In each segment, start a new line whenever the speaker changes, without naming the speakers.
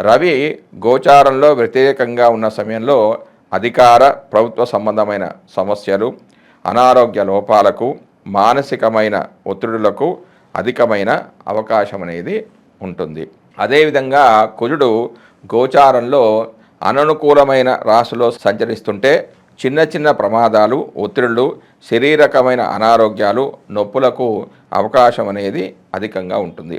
రవి గోచారంలో వ్యతిరేకంగా ఉన్న సమయంలో అధికార ప్రభుత్వ సంబంధమైన సమస్యలు అనారోగ్య లోపాలకు మానసికమైన ఒత్తిడులకు అధికమైన అవకాశం అనేది ఉంటుంది. అదేవిధంగా కుజుడు గోచారంలో అననుకూలమైన రాశిలో సంచరిస్తుంటే చిన్న చిన్న ప్రమాదాలు ఒత్తిడులు శరీరకమైన అనారోగ్యాలు నొప్పులకు అవకాశం అనేది అధికంగా ఉంటుంది.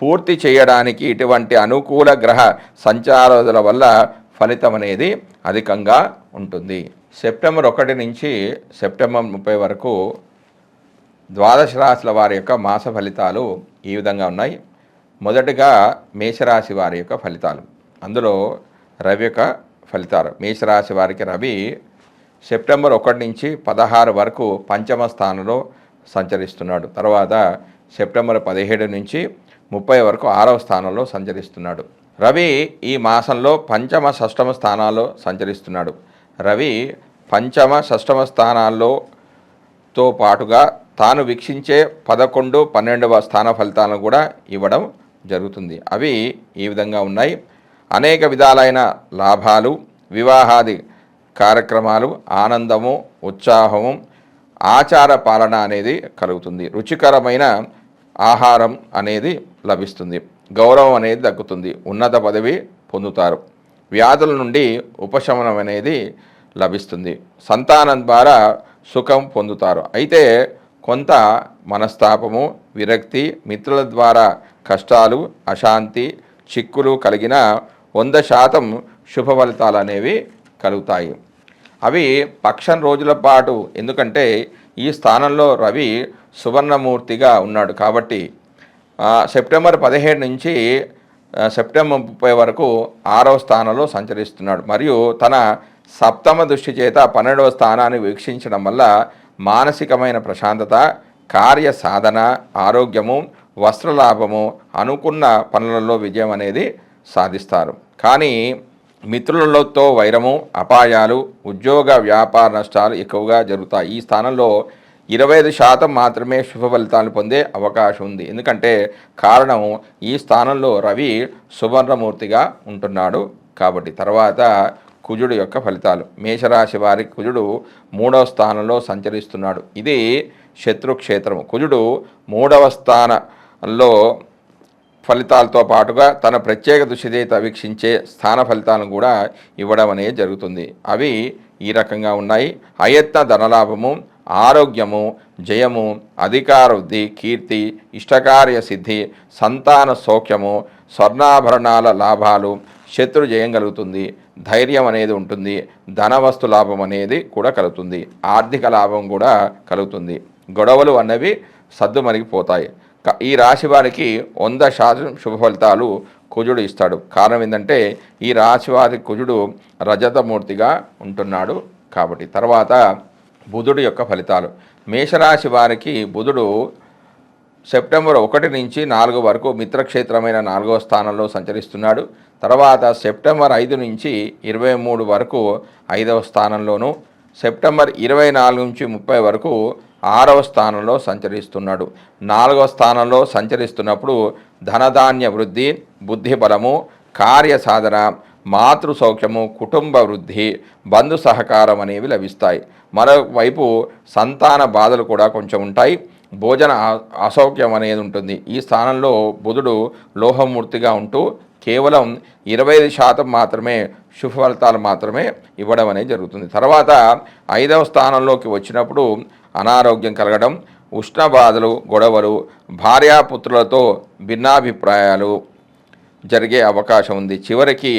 పూర్తి చేయడానికి ఇటువంటి అనుకూల గ్రహ సంచారాల వల్ల ఫలితం అనేది అధికంగా ఉంటుంది. సెప్టెంబర్ ఒకటి నుంచి సెప్టెంబర్ ముప్పై వరకు ద్వాదశ రాశుల వారి యొక్క మాస ఫలితాలు ఈ విధంగా ఉన్నాయి. మొదటగా మేషరాశి వారి యొక్క ఫలితాలు. అందులో రవి యొక్క ఫలితాలు. మేషరాశి వారికి రవి సెప్టెంబర్ ఒకటి నుంచి పదహారు వరకు పంచమ స్థానంలో సంచరిస్తున్నాడు. తర్వాత సెప్టెంబర్ పదిహేడు నుంచి ముప్పై వరకు ఆరవ స్థానంలో సంచరిస్తున్నాడు. రవి ఈ మాసంలో పంచమ షష్టమ స్థానాల్లో సంచరిస్తున్నాడు. రవి పంచమ షష్టమ స్థానాల్లో తో పాటుగా తాను వీక్షించే పదకొండు పన్నెండవ స్థాన ఫలితాలను కూడా ఇవ్వడం జరుగుతుంది. అవి ఈ విధంగా ఉన్నాయి. అనేక విధాలైన లాభాలు వివాహాది కార్యక్రమాలు ఆనందము ఉత్సాహము ఆచార పాలన అనేది కలుగుతుంది. రుచికరమైన ఆహారం అనేది లభిస్తుంది. గౌరవం అనేది దక్కుతుంది. ఉన్నత పదవి పొందుతారు. వ్యాధుల నుండి ఉపశమనం అనేది లభిస్తుంది. సంతానం ద్వారా సుఖం పొందుతారు. అయితే కొంత మనస్తాపము విరక్తి మిత్రుల ద్వారా కష్టాలు అశాంతి చిక్కులు కలిగిన వంద శాతం శుభ ఫలితాలు అనేవి కలుగుతాయి. అవి పక్షం రోజుల పాటు ఎందుకంటే ఈ స్థానంలో రవి సువర్ణమూర్తిగా ఉన్నాడు కాబట్టి సెప్టెంబర్ పదిహేడు నుంచి సెప్టెంబర్ ముప్పై వరకు ఆరవ స్థానంలో సంచరిస్తున్నాడు. మరియు తన సప్తమ దృష్టి చేత పన్నెండవ స్థానాన్ని వీక్షించడం వల్ల మానసికమైన ప్రశాంతత కార్య సాధన ఆరోగ్యము వస్త్రలాభము అనుకున్న పనులలో విజయం అనేది సాధిస్తారు. కానీ మిత్రులతో వైరము అపాయాలు ఉద్యోగ వ్యాపార నష్టాలు ఎక్కువగా జరుగుతాయి. ఈ స్థానంలో ఇరవై ఐదు శాతం మాత్రమే శుభ ఫలితాలు పొందే అవకాశం ఉంది. ఎందుకంటే కారణం ఈ స్థానంలో రవి సువర్ణమూర్తిగా ఉంటున్నాడు కాబట్టి తర్వాత కుజుడు యొక్క ఫలితాలు. మేషరాశి వారి కుజుడు మూడవ స్థానంలో సంచరిస్తున్నాడు. ఇది శత్రుక్షేత్రము కుజుడు మూడవ స్థానంలో ఫలితాలతో పాటుగా తన ప్రత్యేక దృష్టిచేత వీక్షించే స్థాన ఫలితాలను కూడా ఇవ్వడం అనేది జరుగుతుంది. అవి ఈ రకంగా ఉన్నాయి. అయత్న ధనలాభము ఆరోగ్యము జయము అధికార వృద్ధి కీర్తి ఇష్టకార్య సిద్ధి సంతాన సౌఖ్యము స్వర్ణాభరణాల లాభాలు శత్రు జయం కలుగుతుంది ధైర్యం అనేది ఉంటుంది. ధనవస్తు లాభం అనేది కూడా కలుగుతుంది. ఆర్థిక లాభం కూడా కలుగుతుంది. గొడవలు అన్నవి సద్దుమరిగిపోతాయి. మరిగిపోతాయి ఈ రాశి వారికి వంద శాతం శుభ ఫలితాలు కుజుడు ఇస్తాడు. కారణం ఏంటంటే ఈ రాశి వారి కుజుడు రజతమూర్తిగా ఉంటున్నాడు కాబట్టి. తర్వాత బుధుడు యొక్క ఫలితాలు. మేషరాశి వారికి బుధుడు సెప్టెంబర్ ఒకటి నుంచి నాలుగు వరకు మిత్రక్షేత్రమైన నాలుగవ స్థానంలో సంచరిస్తున్నాడు. తర్వాత సెప్టెంబర్ ఐదు నుంచి ఇరవై మూడు వరకు ఐదవ స్థానంలోను సెప్టెంబర్ ఇరవై నాలుగు నుంచి ముప్పై వరకు ఆరవ స్థానంలో సంచరిస్తున్నాడు. నాలుగవ స్థానంలో సంచరిస్తున్నప్పుడు ధనధాన్య వృద్ధి బుద్ధి బలము కార్య సాధన మాతృ సౌఖ్యము కుటుంబ వృద్ధి బంధు సహకారం అనేవి లభిస్తాయి. మరోవైపు సంతాన బాధలు కూడా కొంచెం ఉంటాయి. భోజన అసౌఖ్యం అనేది ఉంటుంది. ఈ స్థానంలో బుధుడు లోహమూర్తిగా ఉంటూ కేవలం ఇరవై ఐదు శాతం మాత్రమే శుభ ఫలితాలు మాత్రమే ఇవ్వడం అనేది జరుగుతుంది. తర్వాత ఐదవ స్థానంలోకి వచ్చినప్పుడు అనారోగ్యం కలగడం ఉష్ణ బాధలు గొడవలు భార్యాపుత్రులతో భిన్నాభిప్రాయాలు జరిగే అవకాశం ఉంది. చివరికి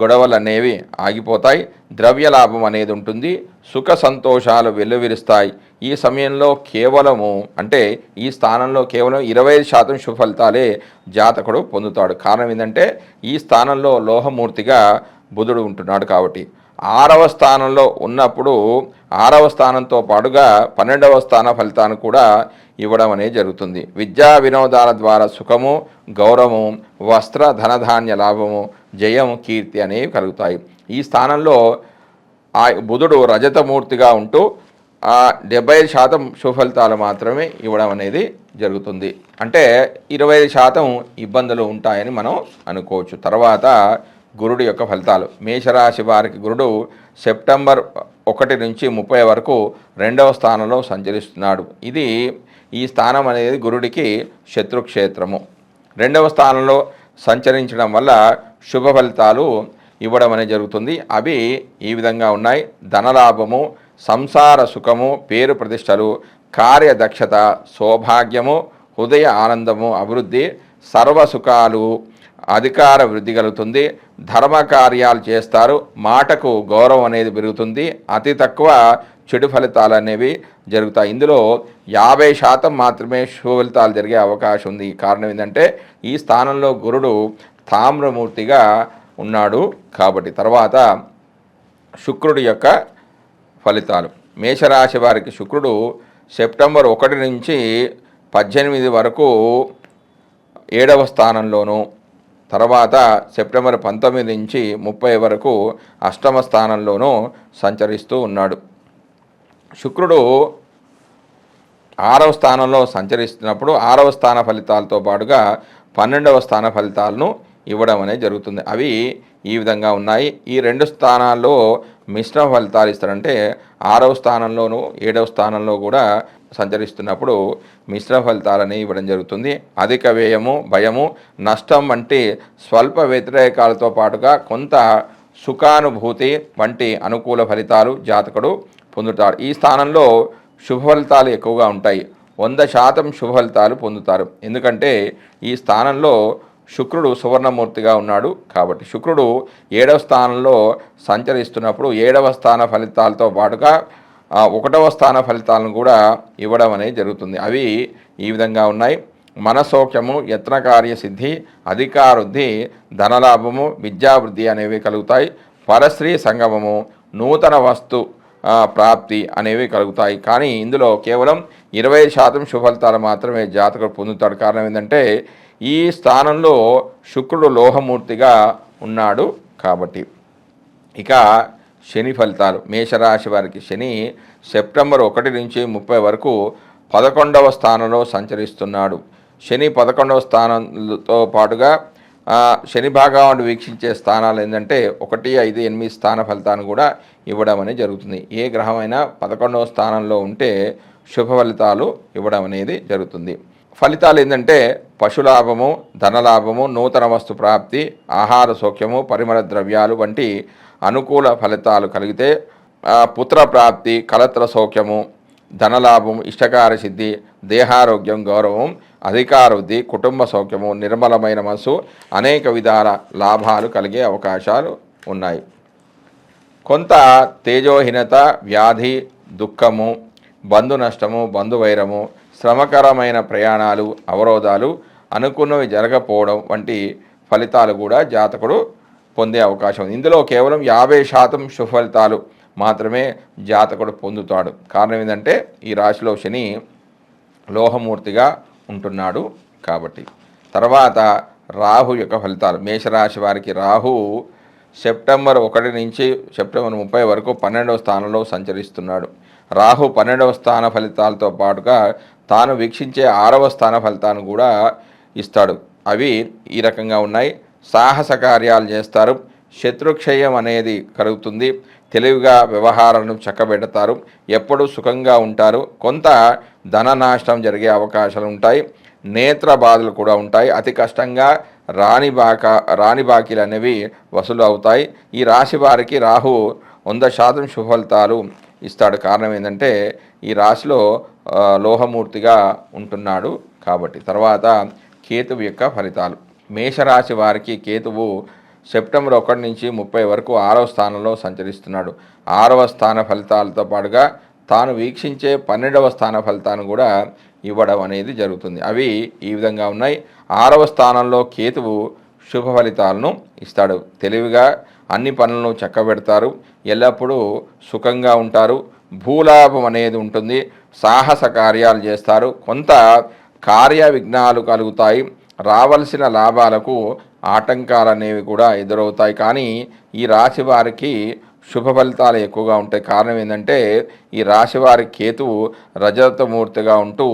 గొడవలు అనేవి ఆగిపోతాయి. ద్రవ్య లాభం అనేది ఉంటుంది. సుఖ సంతోషాలు వెల్లువిరుస్తాయి. ఈ సమయంలో కేవలము అంటే ఈ స్థానంలో కేవలం ఇరవై ఐదు శాతం సుఫలితాలే జాతకుడు పొందుతాడు. కారణం ఏంటంటే ఈ స్థానంలో లోహమూర్తిగా బుధుడు ఉంటున్నాడు కాబట్టి. ఆరవ స్థానంలో ఉన్నప్పుడు ఆరవ స్థానంతో పాటుగా పన్నెండవ స్థాన ఫలితాన్ని కూడా ఇవ్వడం అనేది జరుగుతుంది. విద్యా వినోదాల ద్వారా సుఖము గౌరవము వస్త్ర ధనధాన్య లాభము జయము కీర్తి అనేవి కలుగుతాయి. ఈ స్థానంలో ఆ బుధుడు రజతమూర్తిగా ఉంటూ ఆ డెబ్బై ఐదు శాతం సుఫలితాలు మాత్రమే ఇవ్వడం అనేది జరుగుతుంది. అంటే ఇరవై ఐదు శాతం ఇబ్బందులు ఉంటాయని మనం అనుకోవచ్చు. తర్వాత గురుడు యొక్క ఫలితాలు. మేషరాశి వారికి గురుడు సెప్టెంబర్ ఒకటి నుంచి ముప్పై వరకు రెండవ స్థానంలో సంచరిస్తున్నాడు. ఇది ఈ స్థానం అనేది గురుడికి శత్రుక్షేత్రము. రెండవ స్థానంలో సంచరించడం వల్ల శుభ ఫలితాలు ఇవ్వడం అనేది జరుగుతుంది. అవి ఈ విధంగా ఉన్నాయి. ధనలాభము సంసార సుఖము పేరు ప్రతిష్టలు కార్యదక్షత సౌభాగ్యము హృదయ ఆనందము అభివృద్ధి సర్వ సుఖాలు అధికార వృద్ధి కలుగుతుంది ధర్మ కార్యాలు చేస్తారు మాటకు గౌరవం అనేది పెరుగుతుంది అతి తక్కువ చెడు ఫలితాలు అనేవి జరుగుతాయి. ఇందులో యాభై శాతం మాత్రమే శుభ ఫలితాలు జరిగే అవకాశం ఉంది. కారణం ఏంటంటే ఈ స్థానంలో గురుడు తామ్రమూర్తిగా ఉన్నాడు కాబట్టి. తర్వాత శుక్రుడి యొక్క ఫలితాలు. మేషరాశి వారికి శుక్రుడు సెప్టెంబర్ ఒకటి నుంచి పద్దెనిమిది వరకు ఏడవ స్థానంలోనూ తర్వాత సెప్టెంబర్ పంతొమ్మిది నుంచి ముప్పై వరకు అష్టమ స్థానంలోనూ సంచరిస్తూ ఉన్నాడు. శుక్రుడు ఆరవ స్థానంలో సంచరిస్తున్నప్పుడు ఆరవ స్థాన ఫలితాలతో పాటుగా పన్నెండవ స్థాన ఫలితాలను ఇవ్వడం అనేది జరుగుతుంది. అవి ఈ విధంగా ఉన్నాయి. ఈ రెండు స్థానాల్లో మిశ్రమ ఫలితాలు ఇస్తారంటే ఆరవ స్థానంలోనూ ఏడవ స్థానంలో కూడా సంచరిస్తున్నప్పుడు మిశ్ర ఫలితాలని ఇవ్వడం జరుగుతుంది. అధిక వ్యయము భయము నష్టం వంటి స్వల్ప వ్యతిరేకాలతో పాటుగా కొంత సుఖానుభూతి వంటి అనుకూల ఫలితాలు జాతకుడు పొందుతాడు. ఈ స్థానంలో శుభ ఫలితాలు ఎక్కువగా ఉంటాయి. వంద శాతం శుభ ఫలితాలు పొందుతారు. ఎందుకంటే ఈ స్థానంలో శుక్రుడు సువర్ణమూర్తిగా ఉన్నాడు కాబట్టి శుక్రుడు ఏడవ స్థానంలో సంచరిస్తున్నప్పుడు ఏడవ స్థాన ఫలితాలతో పాటుగా ఒకటవ స్థాన ఫలితాలను కూడా ఇవ్వడం అనేది జరుగుతుంది. అవి ఈ విధంగా ఉన్నాయి. మనసౌఖ్యము యత్నకార్య సిద్ధి అధికారుద్ధి ధనలాభము విద్యావృద్ధి అనేవి కలుగుతాయి. పరశ్రీ సంగమము నూతన వస్తు ప్రాప్తి అనేవి కలుగుతాయి. కానీ ఇందులో కేవలం ఇరవై శాతం శుభఫలితాలు మాత్రమే జాతకుడు పొందుతాడు. కారణం ఏంటంటే ఈ స్థానంలో శుక్రుడు లోహమూర్తిగా ఉన్నాడు కాబట్టి. ఇక శని ఫలితాలు. మేషరాశి వారికి శని సెప్టెంబర్ ఒకటి నుంచి ముప్పై వరకు పదకొండవ స్థానంలో సంచరిస్తున్నాడు. శని పదకొండవ స్థానంతో పాటుగా శని భాగాన్ని వీక్షించే స్థానాలు ఏంటంటే ఒకటి ఐదు ఎనిమిది స్థాన ఫలితాన్ని కూడా ఇవ్వడం అనేది జరుగుతుంది. ఏ గ్రహమైనా పదకొండవ స్థానంలో ఉంటే శుభ ఫలితాలు ఇవ్వడం అనేది జరుగుతుంది. ఫలితాలు ఏంటంటే పశులాభము ధనలాభము నూతన వస్తు ప్రాప్తి ఆహార సౌఖ్యము పరిమళ ద్రవ్యాలు వంటి అనుకూల ఫలితాలు కలిగితే పుత్ర ప్రాప్తి కలత్ర సౌఖ్యము ధనలాభం ఇష్టకార సిద్ధి దేహారోగ్యం గౌరవం అధికారవృద్ధి కుటుంబ సౌఖ్యము నిర్మలమైన మనసు అనేక విధాల లాభాలు కలిగే అవకాశాలు ఉన్నాయి. కొంత తేజోహీనత వ్యాధి దుఃఖము బంధు నష్టము బంధువైరము శ్రమకరమైన ప్రయాణాలు అవరోధాలు అనుకున్నవి జరగకపోవడం వంటి ఫలితాలు కూడా జాతకుడు పొందే అవకాశం ఉంది. ఇందులో కేవలం యాభై శాతం సుఫలితాలు మాత్రమే జాతకుడు పొందుతాడు. కారణం ఏంటంటే ఈ రాశిలో శని లోహమూర్తిగా ఉంటున్నాడు కాబట్టి. తర్వాత రాహు యొక్క ఫలితాలు. మేషరాశి వారికి రాహు సెప్టెంబర్ ఒకటి నుంచి సెప్టెంబర్ ముప్పై వరకు పన్నెండవ స్థానంలో సంచరిస్తున్నాడు. రాహు పన్నెండవ స్థాన ఫలితాలతో పాటుగా తాను వీక్షించే ఆరవ స్థాన ఫలితాన్ని కూడా ఇస్తాడు. అవి ఈ రకంగా ఉన్నాయి. సాహస కార్యాలు చేస్తారు. శత్రుక్షయం అనేది కలుగుతుంది. తెలివిగా వ్యవహారాలను చక్కబెడతారు. ఎప్పుడు సుఖంగా ఉంటారు. కొంత ధన నాశనం జరిగే అవకాశాలు ఉంటాయి. నేత్ర బాధలు కూడా ఉంటాయి. అతి కష్టంగా రాణి బాక రాణి బాకీలు అనేవి వసూలు అవుతాయి. ఈ రాశి వారికి రాహు వంద శాతం శుభఫలితాలు ఇస్తాడు. కారణం ఏంటంటే ఈ రాశిలో లోహమూర్తిగా ఉంటున్నాడు కాబట్టి. తర్వాత కేతువు యొక్క ఫలితాలు. మేషరాశి వారికి కేతువు సెప్టెంబర్ ఒకటి నుంచి ముప్పై వరకు ఆరవ స్థానంలో సంచరిస్తున్నాడు. ఆరవ స్థాన ఫలితాలతో పాటుగా తాను వీక్షించే పన్నెండవ స్థాన ఫలితాన్ని కూడా ఇవ్వడం అనేది జరుగుతుంది. అవి ఈ విధంగా ఉన్నాయి. ఆరవ స్థానంలో కేతువు శుభ ఫలితాలను ఇస్తాడు. తెలివిగా అన్ని పనులను చక్కబెడతారు. ఎల్లప్పుడూ సుఖంగా ఉంటారు. భూలాభం అనేది ఉంటుంది. సాహస కార్యాలు చేస్తారు. కొంత కార్య విఘ్నాలు కలుగుతాయి. రావలసిన లాభాలకు ఆటంకాలు అనేవి కూడా ఎదురవుతాయి. కానీ ఈ రాశి వారికి శుభ ఫలితాలు ఎక్కువగా ఉంటాయి. కారణం ఏంటంటే ఈ రాశి వారి కేతువు రజతమూర్తిగా ఉంటూ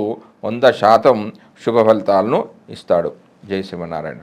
వంద శాతం శుభ ఫలితాలను ఇస్తాడు. జై శివనారాయణ